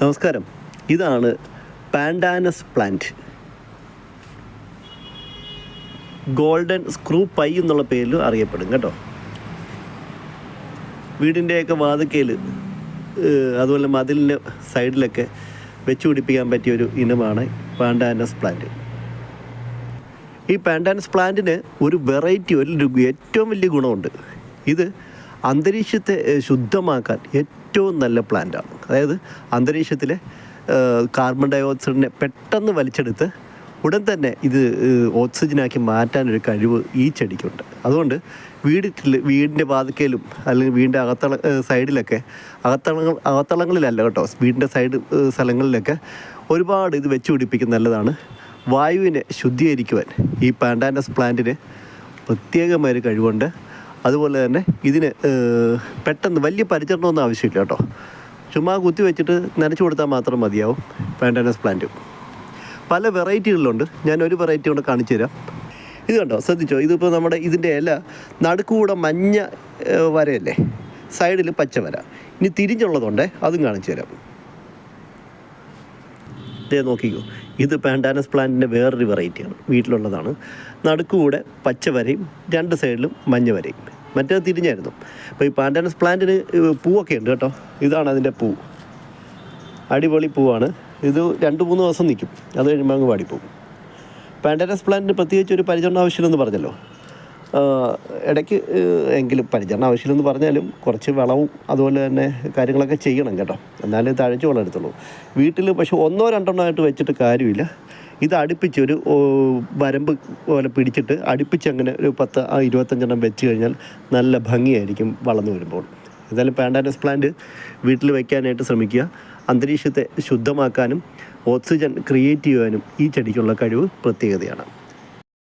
നമസ്കാരം. ഇതാണ് pandanus plant. Golden screw pine എന്നുള്ള പേരിൽ അറിയപ്പെടും കേട്ടോ. വീടിന്റെയൊക്കെ വാതിക്കയിൽ അതുപോലെ മതിലിന്റെ സൈഡിലൊക്കെ വെച്ചു പിടിപ്പിക്കാൻ പറ്റിയ ഒരു ഇനമാണ് പാൻഡാനസ് പ്ലാന്റ്. ഈ പാൻഡാനസ് പ്ലാന്റിന് ഒരു വെറൈറ്റി ഒരു ഏറ്റവും വലിയ ഗുണമുണ്ട്. ഇത് അന്തരീക്ഷത്തെ ശുദ്ധമാക്കാൻ ഏറ്റവും നല്ല പ്ലാന്റാണ് അതായത് അന്തരീക്ഷത്തിലെ കാർബൺ ഡൈ ഓക്സൈഡിനെ പെട്ടെന്ന് വലിച്ചെടുത്ത് ഉടൻ തന്നെ ഇത് ഓക്സിജനാക്കി മാറ്റാനൊരു കഴിവ് ഈ ചെടിക്കുണ്ട്. അതുകൊണ്ട് വീടിൽ വീടിന്റെ വാതിക്കയിലും അല്ലെങ്കിൽ വീടിന്റെ അകത്തള സൈഡിലൊക്കെ അകത്തളങ്ങൾ അകത്തളങ്ങളിലല്ല കേട്ടോ വീടിന്റെ സൈഡ് സ്ഥലങ്ങളിലൊക്കെ ഒരുപാട് ഇത് വെച്ച് പിടിപ്പിക്കുന്ന നല്ലതാണ്. വായുവിനെ ശുദ്ധീകരിക്കുവാൻ ഈ പാൻഡാനസ് പ്ലാന്റിന് പ്രത്യേകമായൊരു കഴിവുണ്ട്. അതുപോലെ തന്നെ ഇതിന് പെട്ടെന്ന് വലിയ പരിചരണമൊന്നും ആവശ്യമില്ല കേട്ടോ. ചുമ്മാ കുത്തി വെച്ചിട്ട് നനച്ചു കൊടുത്താൽ മാത്രം മതിയാവും പാൻഡാനസ് പ്ലാന്റ് പല വെറൈറ്റികളിലുണ്ട്. ഞാൻ ഒരു വെറൈറ്റി കൊണ്ട് കാണിച്ചു തരാം. ഇത് കണ്ടോ? ശ്രദ്ധിച്ചോ? ഇതിപ്പോൾ നമ്മുടെ ഇതിന്റെ ഇല നടുക്കൂടെ മഞ്ഞ വരയല്ലേ? സൈഡിൽ പച്ച വര. ഇനി തിരിഞ്ഞുള്ളതുണ്ടേ അതും കാണിച്ചു തരാം. ഇതേ നോക്കിക്കോ. ഇത് പാൻഡാനസ് പ്ലാന്റിന്റെ വേറൊരു വെറൈറ്റിയാണ് വീട്ടിലുള്ളതാണ്. നടുക്കുകൂടെ പച്ച വരയും രണ്ട് സൈഡിലും മഞ്ഞ വരയും മറ്റേത് തിരിഞ്ഞായിരുന്നു. അപ്പോൾ ഈ പാൻഡാനസ് പ്ലാന്റിന് പൂവൊക്കെ ഉണ്ട് കേട്ടോ. ഇതാണ് അതിന്റെ പൂ. അടിപൊളി പൂവാണ്. ഇത് രണ്ട് മൂന്ന് ദിവസം നിൽക്കും അത് കഴിയുമ്പോൾ അങ്ങ് വാടിപ്പോവും പാൻഡാനസ് പ്ലാന്റിന് പ്രത്യേകിച്ച് ഒരു പരിചരണം ആവശ്യമില്ലെന്ന് പറഞ്ഞല്ലോ. ഇടയ്ക്ക് എങ്കിലും പരിചരണം ആവശ്യമില്ലെന്ന് പറഞ്ഞാലും കുറച്ച് വളവും അതുപോലെ തന്നെ കാര്യങ്ങളൊക്കെ ചെയ്യണം കേട്ടോ. എന്നാലേ തഴച്ച് വളരത്തുള്ളൂ വീട്ടിൽ പക്ഷെ ഒന്നോ രണ്ടെണ്ണോ ആയിട്ട് വെച്ചിട്ട് കാര്യമില്ല. ഇത് അടുപ്പിച്ച് ഒരു വരമ്പ് പോലെ പിടിച്ചിട്ട് അടുപ്പിച്ച് അങ്ങനെ ഒരു പത്ത് ഇരുപത്തഞ്ചെണ്ണം വെച്ച് കഴിഞ്ഞാൽ നല്ല ഭംഗിയായിരിക്കും വളർന്നു വരുമ്പോൾ. എന്തായാലും പാൻഡാനസ് പ്ലാന്റ് വീട്ടിൽ വയ്ക്കാനായിട്ട് ശ്രമിക്കുക. അന്തരീക്ഷത്തെ ശുദ്ധമാക്കാനും ഓക്സിജൻ ക്രിയേറ്റ് ചെയ്യുവാനും ഈ ചെടിക്കുള്ള കഴിവ് പ്രത്യേകതയാണ്.